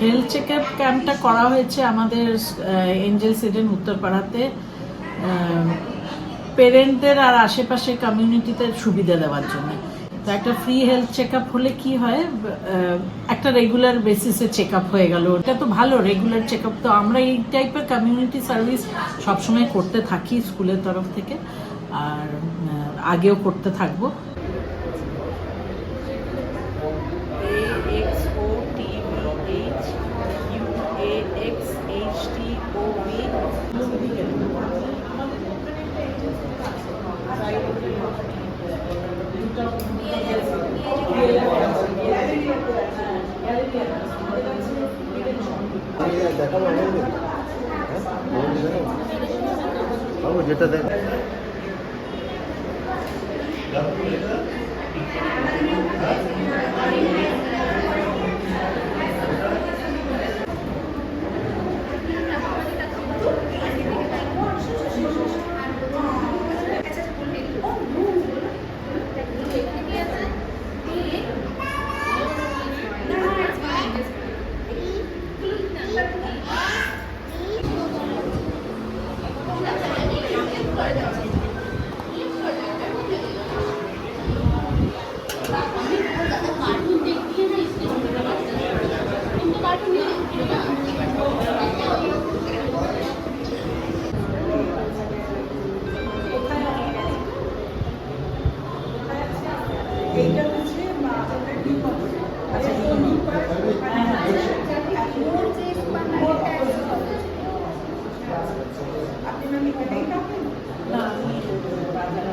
Health check up ক্যাম্পটা করা হয়েছে আমাদের এঞ্জেল সিডেন উত্তরপাড়াতে। পেরেন্টদের আর আশেপাশে কমিউনিটিতে সুবিধা দেওয়ার জন্য। তো একটা ফ্রি হেলথ চেক আপ হলে কি হয় একটা রেগুলার বেসিসে চেক আপ হয়ে গেল। এটা তো ভালো রেগুলার চেক আপ তো আমরা এই টাইপের কমিউনিটি সার্ভিস সবসময় করতে থাকি স্কুলের তরফ থেকে। আর আগেও করতে থাকব। বাবু যেটা দেখ এইটা হচ্ছে আপনি ম্যাম এখানেই থাকেন না আমি বাজারে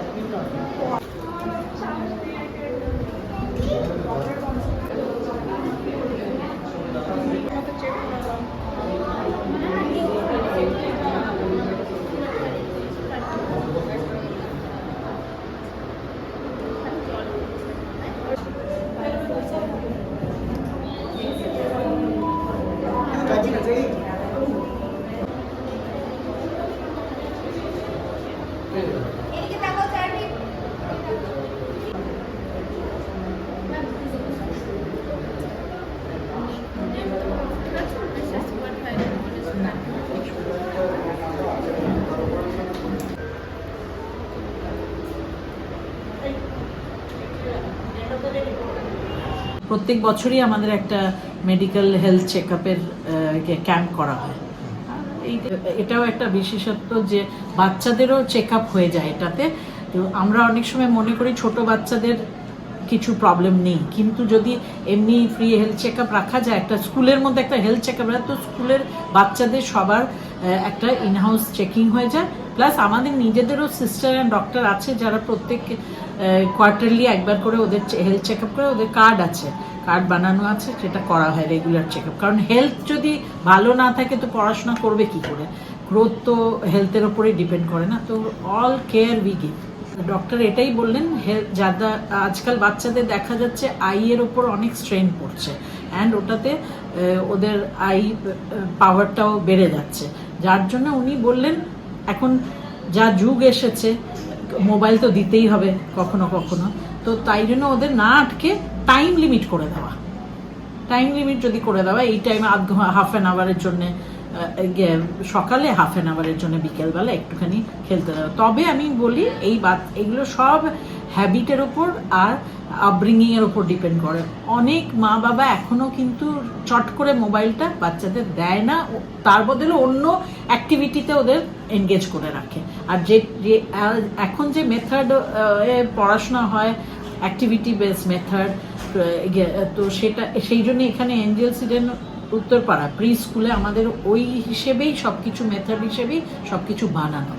প্রত্যেক বছরই আমাদের একটা মেডিকেল হেলথ চেক আপের ক্যাম্প করা হয়। এটাও একটা বিশেষত্ব যে বাচ্চাদেরও চেক আপ হয়ে যায় এটাতে। তো আমরা অনেক সময় মনে করি ছোট বাচ্চাদের কিছু প্রবলেম নেই। কিন্তু যদি এমনি ফ্রি হেলথ চেক আপ রাখা যায়, একটা স্কুলের মধ্যে একটা হেলথ চেক আপ তো স্কুলের বাচ্চাদের সবার একটা ইনহাউস চেকিং হয়ে যায়। প্লাস আমাদের নিজেদেরও সিস্টার অ্যান্ড ডক্টর আছে যারা প্রত্যেক কোয়ার্টারলি একবার করে ওদের হেলথ চেক আপ করে ওদের কার্ড আছে। কার্ড বানানো আছে, সেটা করা হয় রেগুলার চেক আপ কারণ হেলথ যদি ভালো না থাকে তো পড়াশোনা করবে কি করে? গ্রোথ তো হেলথের ওপরে ডিপেন্ড করে না। তো all care we give doctor এটাই বললেন হেলথ যাদা, আজকাল বাচ্চাদের দেখা যাচ্ছে আইয়ের ওপর অনেক স্ট্রেন পড়ছে। অ্যান্ড ওটাতে ওদের আই পাওয়ারটাও বেড়ে যাচ্ছে। যার জন্য উনি বললেন এখন যা যুগ এসেছে, মোবাইল তো দিতেই হবে কখনো কখনো। তো তাই জন্য ওদের না আটকে টাইম লিমিট করে দেওয়া। টাইম লিমিট যদি করে দেওয়া, এই টাইমে আধ হাফ অ্যান আওয়ারের জন্য সকালে হাফ অ্যান আওয়ারের জন্য বিকেলবেলা একটুখানি খেলতে দেওয়া তবে আমি বলি, এই বাত এগুলো সব হ্যাবিটের ওপর আর আপব্রিঙ্গিং এর ওপর ডিপেন্ড করে। অনেক মা বাবা এখনও কিন্তু চট করে মোবাইলটা বাচ্চাদের দেয় না তার বদলে অন্য অ্যাক্টিভিটিতে ওদের এনগেজ করে রাখে। আর যে এখন যে মেথড পড়াশোনা হয় অ্যাক্টিভিটি বেস মেথড তো সেটা, সেই জন্য এখানে এঞ্জেল সিডেন উত্তরপাড়া প্রি স্কুলে আমাদের ওই হিসেবেই সবকিছু মেথড হিসেবেই সবকিছু বানানো।